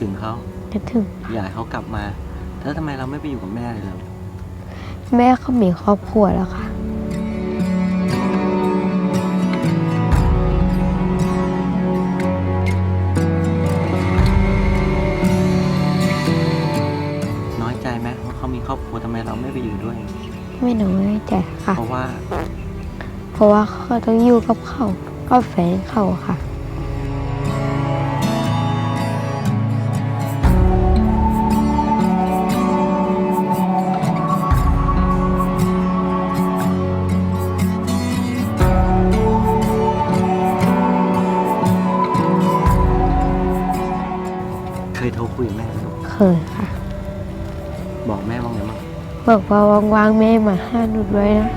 ถึงเขาคิดถึง อยากให้เขากลับมาแล้วทำไมเราไม่ไปอยู่กับแม่เลยล่ะแม่เขามีครอบครัวแล้วค่ะ น้อยใจไหมว่าเขามีครอบครัวทำไมเราไม่ไปอยู่ด้วย ไม่น้อยใจค่ะ เพราะว่า เพราะว่าเขาต้องอยู่กับเขากับแฟนเขาค่ะ ยโทรคุยกับแม่ไหมลูกเคยค่ะ บอกแม่ว่าไงบ้าง บอกว่าว่างๆแม่มาหาหนูด้วยนะ